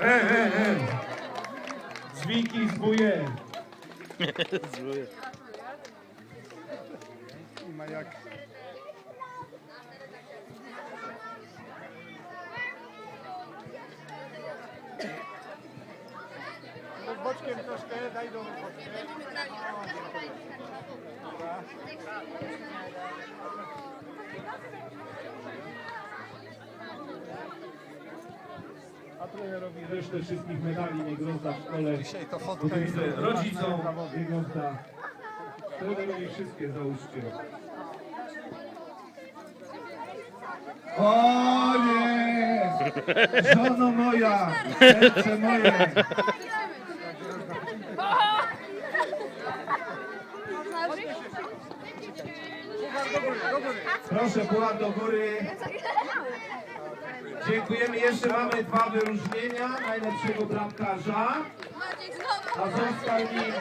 E, e, e. Zwiki, zbuje. Zbuje. Ma jak... boczkiem troszkę, daj do boczkę. A trenerowi Resztę wszystkich medali niech rozda w szkole. Dzisiaj to fotka jest rodzicom niech rozda. Trenerowi wszystkie załóżcie. O nie! Żono moja! Serce moje! Proszę pułap do góry. Dziękujemy. Jeszcze mamy dwa wyróżnienia najlepszego bramkarza. A nim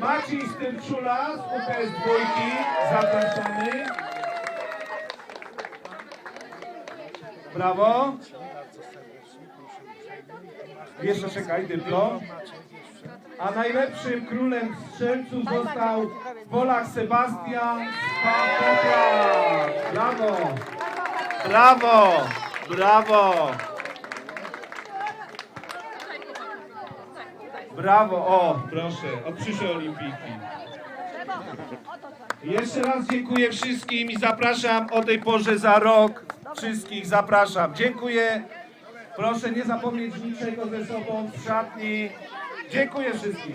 Maciej Styrczula z UKS dwójki. Zapraszamy. Brawo. Jeszcze czekaj, dyplom. A najlepszym królem strzelców został Polak Sebastian Pawłowak. Brawo. Brawo. Brawo. Brawo, o, proszę, od przyszłej olimpijki. Jeszcze raz dziękuję wszystkim i zapraszam o tej porze za rok. Wszystkich zapraszam. Dziękuję. Proszę nie zapomnieć niczego ze sobą w szatni. Dziękuję wszystkim.